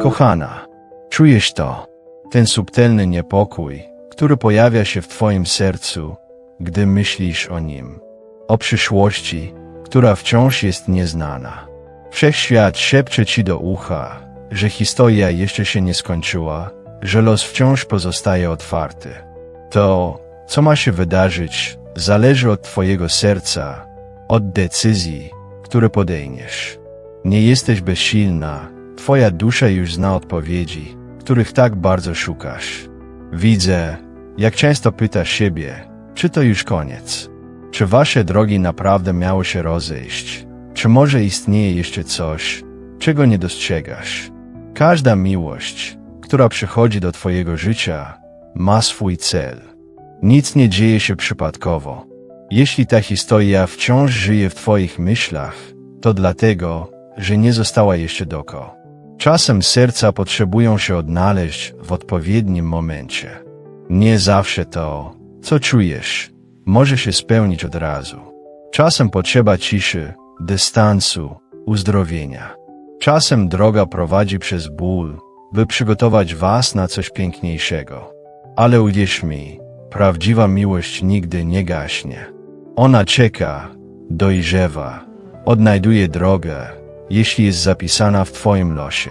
Kochana, czujesz to? Ten subtelny niepokój, który pojawia się w Twoim sercu, gdy myślisz o nim. O przyszłości, która wciąż jest nieznana. Wszechświat szepcze Ci do ucha, że historia jeszcze się nie skończyła, że los wciąż pozostaje otwarty. To, co ma się wydarzyć, zależy od Twojego serca, od decyzji, które podejmiesz. Nie jesteś bezsilna, Twoja dusza już zna odpowiedzi, których tak bardzo szukasz. Widzę, jak często pytasz siebie, czy to już koniec? Czy wasze drogi naprawdę miały się rozejść? Czy może istnieje jeszcze coś, czego nie dostrzegasz? Każda miłość, która przychodzi do Twojego życia, ma swój cel. Nic nie dzieje się przypadkowo. Jeśli ta historia wciąż żyje w Twoich myślach, to dlatego, że nie została jeszcze doko. Czasem serca potrzebują się odnaleźć w odpowiednim momencie. Nie zawsze to, co czujesz, może się spełnić od razu. Czasem potrzeba ciszy, dystansu, uzdrowienia. Czasem droga prowadzi przez ból, by przygotować was na coś piękniejszego. Ale uwierz mi, prawdziwa miłość nigdy nie gaśnie. Ona czeka, dojrzewa, odnajduje drogę, jeśli jest zapisana w Twoim losie.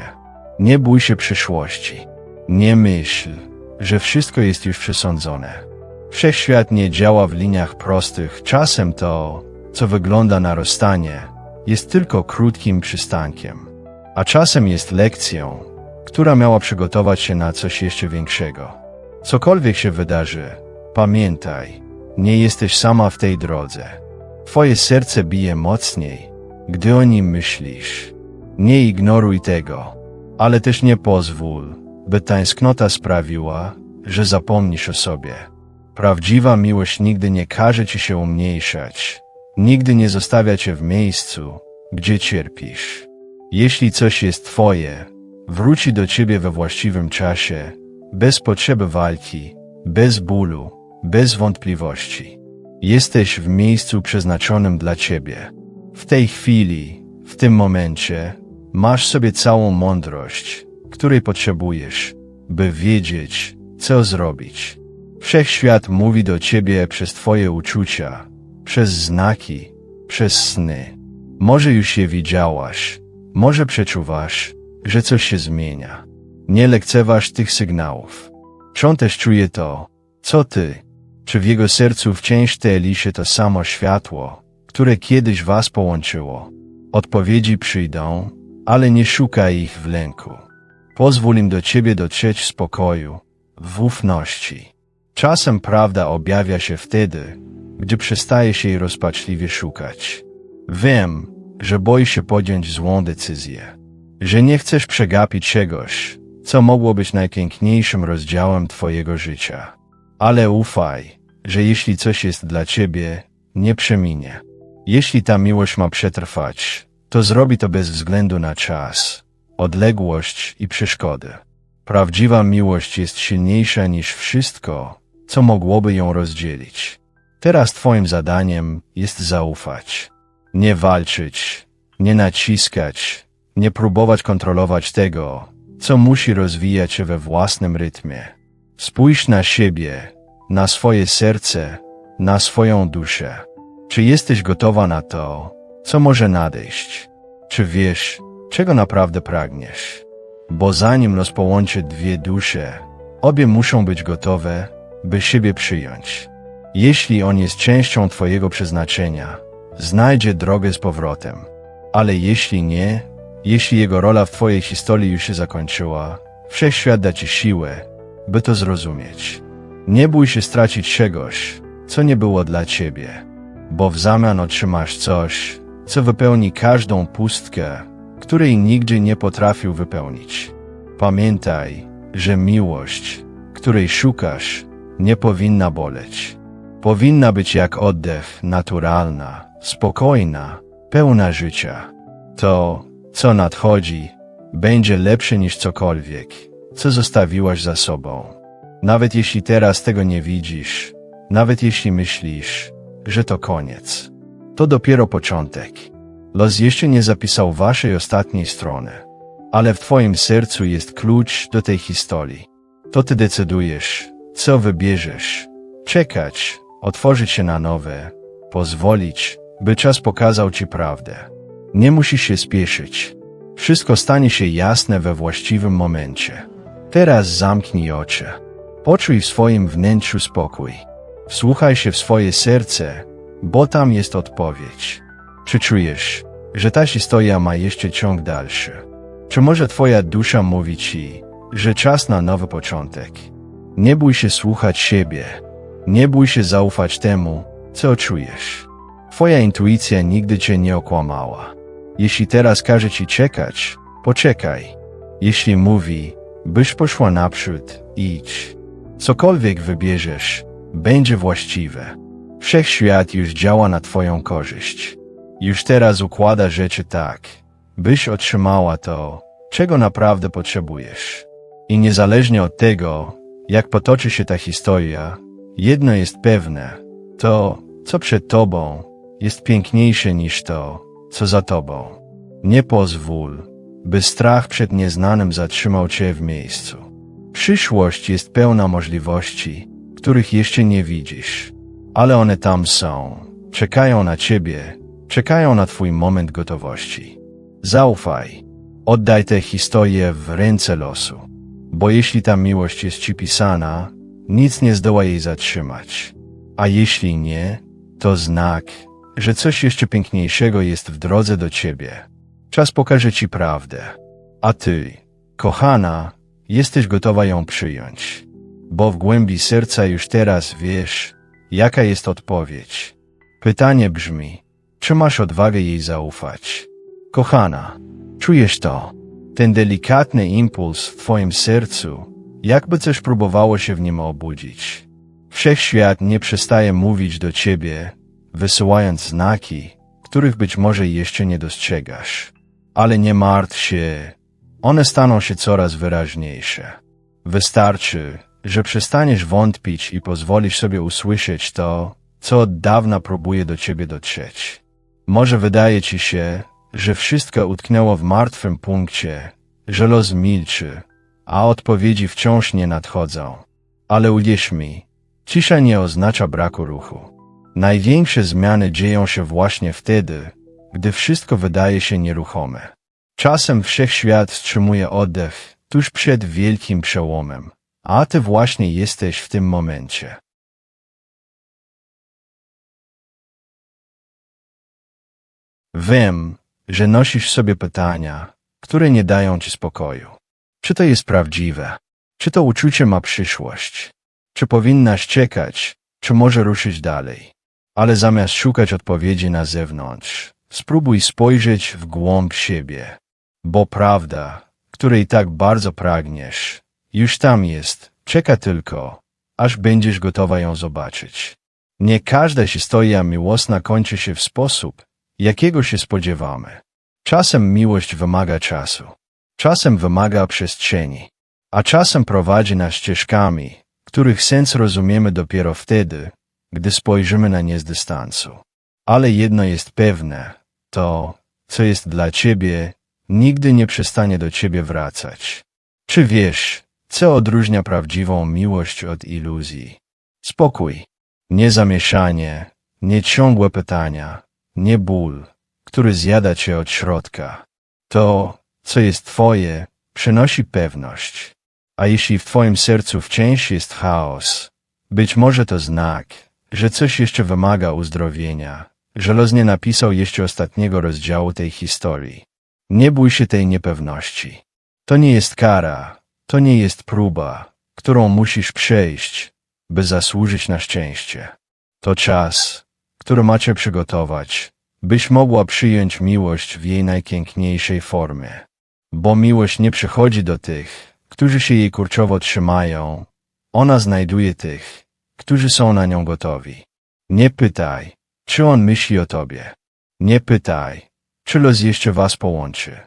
Nie bój się przyszłości. Nie myśl, że wszystko jest już przesądzone. Wszechświat nie działa w liniach prostych. Czasem to, co wygląda na rozstanie, jest tylko krótkim przystankiem, a czasem jest lekcją, która miała przygotować się na coś jeszcze większego. Cokolwiek się wydarzy, pamiętaj, nie jesteś sama w tej drodze. Twoje serce bije mocniej, gdy o nim myślisz. Nie ignoruj tego, ale też nie pozwól, by tęsknota sprawiła, że zapomnisz o sobie. Prawdziwa miłość nigdy nie każe ci się umniejszać, nigdy nie zostawia cię w miejscu, gdzie cierpisz. Jeśli coś jest twoje, wróci do ciebie we właściwym czasie, bez potrzeby walki, bez bólu, bez wątpliwości. Jesteś w miejscu przeznaczonym dla ciebie. W tej chwili, w tym momencie, masz sobie całą mądrość, której potrzebujesz, by wiedzieć, co zrobić. Wszechświat mówi do ciebie przez twoje uczucia, przez znaki, przez sny. Może już je widziałaś, może przeczuwasz, że coś się zmienia. Nie lekceważ tych sygnałów. Czy on też czuje to, co ty? Czy w jego sercu wciąż teli się to samo światło, które kiedyś was połączyło? Odpowiedzi przyjdą, ale nie szukaj ich w lęku. Pozwól im do ciebie dotrzeć w spokoju, w ufności. Czasem prawda objawia się wtedy, gdy przestaje się jej rozpaczliwie szukać. Wiem, że boisz się podjąć złą decyzję, że nie chcesz przegapić czegoś, co mogło być najpiękniejszym rozdziałem Twojego życia. Ale ufaj, że jeśli coś jest dla Ciebie, nie przeminie. Jeśli ta miłość ma przetrwać, to zrobi to bez względu na czas, odległość i przeszkody. Prawdziwa miłość jest silniejsza niż wszystko, co mogłoby ją rozdzielić. Teraz Twoim zadaniem jest zaufać. Nie walczyć, nie naciskać, nie próbować kontrolować tego, co musi rozwijać się we własnym rytmie. Spójrz na siebie, na swoje serce, na swoją duszę. Czy jesteś gotowa na to, co może nadejść? Czy wiesz, czego naprawdę pragniesz? Bo zanim los połączy dwie dusze, obie muszą być gotowe, by siebie przyjąć. Jeśli on jest częścią Twojego przeznaczenia, znajdzie drogę z powrotem. Ale jeśli nie, jeśli jego rola w Twojej historii już się zakończyła, wszechświat da Ci siłę, by to zrozumieć. Nie bój się stracić czegoś, co nie było dla Ciebie, bo w zamian otrzymasz coś, co wypełni każdą pustkę, której nigdy nie potrafił wypełnić. Pamiętaj, że miłość, której szukasz, nie powinna boleć. Powinna być jak oddech, naturalna, spokojna, pełna życia. To, co nadchodzi, będzie lepsze niż cokolwiek, co zostawiłaś za sobą. Nawet jeśli teraz tego nie widzisz, nawet jeśli myślisz, że to koniec. To dopiero początek. Los jeszcze nie zapisał waszej ostatniej strony. ale w twoim sercu jest klucz do tej historii. To ty decydujesz, co wybierzesz. Czekać, otworzyć się na nowe, pozwolić, by czas pokazał ci prawdę. Nie musisz się spieszyć. Wszystko stanie się jasne we właściwym momencie. Teraz zamknij oczy. Poczuj w swoim wnętrzu spokój. Wsłuchaj się w swoje serce, bo tam jest odpowiedź. Czy czujesz, że ta historia ma jeszcze ciąg dalszy? Czy może twoja dusza mówi ci, że czas na nowy początek? Nie bój się słuchać siebie. Nie bój się zaufać temu, co czujesz. Twoja intuicja nigdy cię nie okłamała. Jeśli teraz każe ci czekać, poczekaj. Jeśli mówi, byś poszła naprzód, idź. Cokolwiek wybierzesz, będzie właściwe. Wszechświat już działa na twoją korzyść. Już teraz układa rzeczy tak, byś otrzymała to, czego naprawdę potrzebujesz. I niezależnie od tego, jak potoczy się ta historia, jedno jest pewne, to, co przed tobą, jest piękniejsze niż to, co za tobą. Nie pozwól, by strach przed nieznanym zatrzymał cię w miejscu. Przyszłość jest pełna możliwości, których jeszcze nie widzisz, ale one tam są, czekają na ciebie, czekają na twój moment gotowości. Zaufaj, oddaj tę historię w ręce losu, bo jeśli ta miłość jest ci pisana, nic nie zdoła jej zatrzymać. A jeśli nie, to znak, że coś jeszcze piękniejszego jest w drodze do ciebie. Czas pokaże ci prawdę. A ty, kochana, jesteś gotowa ją przyjąć. Bo w głębi serca już teraz wiesz, jaka jest odpowiedź. Pytanie brzmi, czy masz odwagę jej zaufać? Kochana, czujesz to? Ten delikatny impuls w twoim sercu, jakby coś próbowało się w nim obudzić. Wszechświat nie przestaje mówić do ciebie, wysyłając znaki, których być może jeszcze nie dostrzegasz. Ale nie martw się, one staną się coraz wyraźniejsze. Wystarczy, że przestaniesz wątpić i pozwolisz sobie usłyszeć to, co od dawna próbuje do ciebie dotrzeć. Może wydaje ci się, że wszystko utknęło w martwym punkcie, że los milczy, a odpowiedzi wciąż nie nadchodzą. Ale uwierz mi, cisza nie oznacza braku ruchu. Największe zmiany dzieją się właśnie wtedy, gdy wszystko wydaje się nieruchome. Czasem wszechświat wstrzymuje oddech tuż przed wielkim przełomem, a ty właśnie jesteś w tym momencie. Wiem, że nosisz sobie pytania, które nie dają ci spokoju. Czy to jest prawdziwe? Czy to uczucie ma przyszłość? Czy powinnaś czekać? Czy może ruszyć dalej? Ale zamiast szukać odpowiedzi na zewnątrz, spróbuj spojrzeć w głąb siebie. Bo prawda, której tak bardzo pragniesz, już tam jest, czeka tylko, aż będziesz gotowa ją zobaczyć. Nie każda historia miłosna kończy się w sposób, jakiego się spodziewamy. Czasem miłość wymaga czasu, czasem wymaga przestrzeni, a czasem prowadzi nas ścieżkami, których sens rozumiemy dopiero wtedy, gdy spojrzymy na nie z dystansu. Ale jedno jest pewne, to, co jest dla ciebie, nigdy nie przestanie do ciebie wracać. Czy wiesz, co odróżnia prawdziwą miłość od iluzji? Spokój, nie zamieszanie, nie ciągłe pytania, nie ból, który zjada cię od środka. To, co jest twoje, przynosi pewność. A jeśli w twoim sercu wciąż jest chaos, być może to znak, że coś jeszcze wymaga uzdrowienia, że los nie napisał jeszcze ostatniego rozdziału tej historii. Nie bój się tej niepewności. To nie jest kara, to nie jest próba, którą musisz przejść, by zasłużyć na szczęście. To czas, który macie przygotować, byś mogła przyjąć miłość w jej najpiękniejszej formie. Bo miłość nie przychodzi do tych, którzy się jej kurczowo trzymają. Ona znajduje tych, którzy są na nią gotowi. Nie pytaj, czy on myśli o tobie. Nie pytaj, czy los jeszcze was połączy.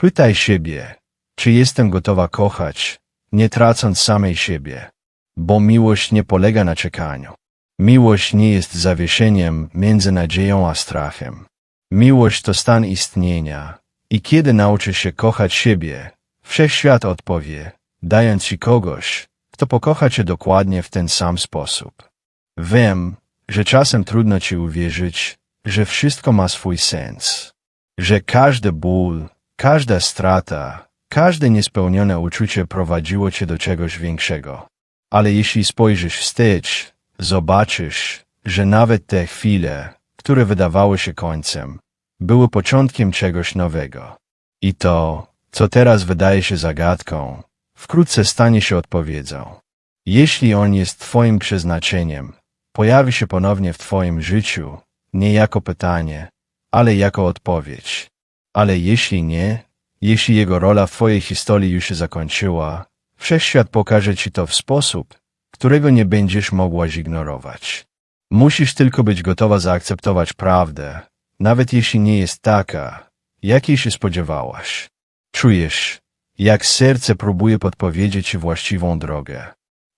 Pytaj siebie, czy jestem gotowa kochać, nie tracąc samej siebie. Bo miłość nie polega na czekaniu. Miłość nie jest zawieszeniem między nadzieją a strachem. Miłość to stan istnienia, I kiedy nauczysz się kochać siebie, wszechświat odpowie, dając ci kogoś, kto pokocha cię dokładnie w ten sam sposób. Wiem, że czasem trudno ci uwierzyć, że wszystko ma swój sens, że każdy ból, każda strata, każde niespełnione uczucie prowadziło cię do czegoś większego. Ale jeśli spojrzysz wstecz, zobaczysz, że nawet te chwile, które wydawały się końcem, były początkiem czegoś nowego. I to, co teraz wydaje się zagadką, wkrótce stanie się odpowiedzią. Jeśli on jest Twoim przeznaczeniem, pojawi się ponownie w Twoim życiu, nie jako pytanie, ale jako odpowiedź. Ale jeśli nie, jeśli jego rola w Twojej historii już się zakończyła, wszechświat pokaże Ci to w sposób, którego nie będziesz mogła zignorować. Musisz tylko być gotowa zaakceptować prawdę, nawet jeśli nie jest taka, jakiej się spodziewałaś. Czujesz, jak serce próbuje podpowiedzieć Ci właściwą drogę.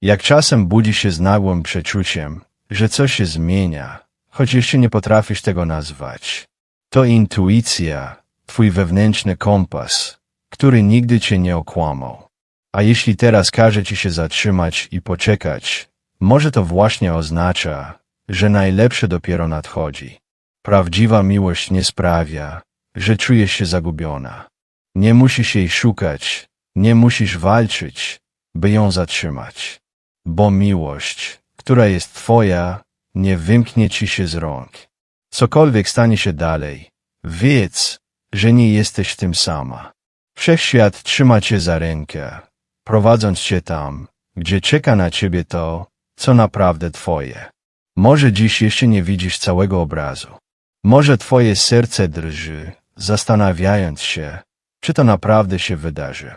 Jak czasem budzi się z nagłym przeczuciem, że coś się zmienia, choć jeszcze nie potrafisz tego nazwać. To intuicja, Twój wewnętrzny kompas, który nigdy Cię nie okłamał. A jeśli teraz każe Ci się zatrzymać i poczekać, może to właśnie oznacza, że najlepsze dopiero nadchodzi. Prawdziwa miłość nie sprawia, że czujesz się zagubiona. Nie musisz jej szukać, nie musisz walczyć, by ją zatrzymać. Bo miłość, która jest Twoja, nie wymknie Ci się z rąk. Cokolwiek stanie się dalej, wiedz, że nie jesteś tym sama. Wszechświat trzyma Cię za rękę, prowadząc Cię tam, gdzie czeka na Ciebie to, co naprawdę Twoje. Może dziś jeszcze nie widzisz całego obrazu. Może Twoje serce drży, zastanawiając się, czy to naprawdę się wydarzy.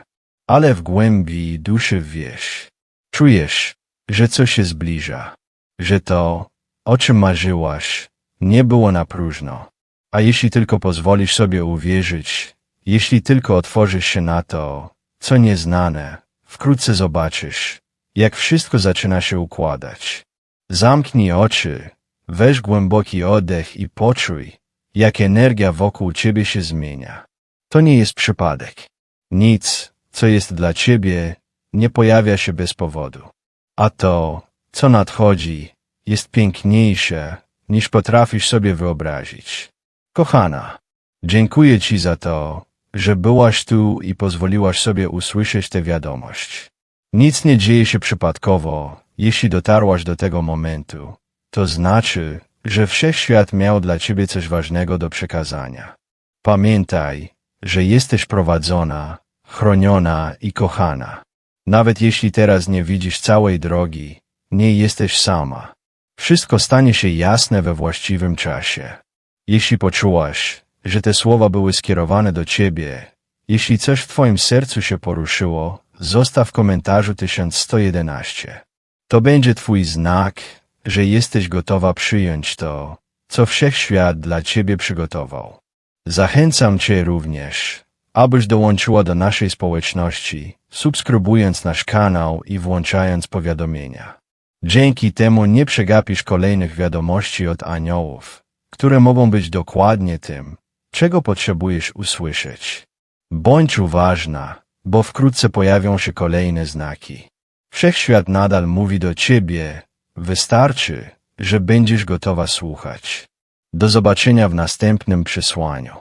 Ale w głębi duszy wiesz, czujesz, że coś się zbliża, że to, o czym marzyłaś, nie było na próżno. A jeśli tylko pozwolisz sobie uwierzyć, jeśli tylko otworzysz się na to, co nieznane, wkrótce zobaczysz, jak wszystko zaczyna się układać. Zamknij oczy, weź głęboki oddech i poczuj, jak energia wokół ciebie się zmienia. To nie jest przypadek. Nic, co jest dla ciebie, nie pojawia się bez powodu. A to, co nadchodzi, jest piękniejsze, niż potrafisz sobie wyobrazić. Kochana, dziękuję Ci za to, że byłaś tu i pozwoliłaś sobie usłyszeć tę wiadomość. Nic nie dzieje się przypadkowo, jeśli dotarłaś do tego momentu. To znaczy, że wszechświat miał dla Ciebie coś ważnego do przekazania. Pamiętaj, że jesteś prowadzona, chroniona i kochana. Nawet jeśli teraz nie widzisz całej drogi, nie jesteś sama. Wszystko stanie się jasne we właściwym czasie. Jeśli poczułaś, że te słowa były skierowane do ciebie, jeśli coś w twoim sercu się poruszyło, zostaw komentarzu 1111. To będzie twój znak, że jesteś gotowa przyjąć to, co wszechświat dla ciebie przygotował. Zachęcam cię również, abyś dołączyła do naszej społeczności, subskrybując nasz kanał i włączając powiadomienia. Dzięki temu nie przegapisz kolejnych wiadomości od aniołów, które mogą być dokładnie tym, czego potrzebujesz usłyszeć. Bądź uważna, bo wkrótce pojawią się kolejne znaki. Wszechświat nadal mówi do ciebie, wystarczy, że będziesz gotowa słuchać. Do zobaczenia w następnym przesłaniu.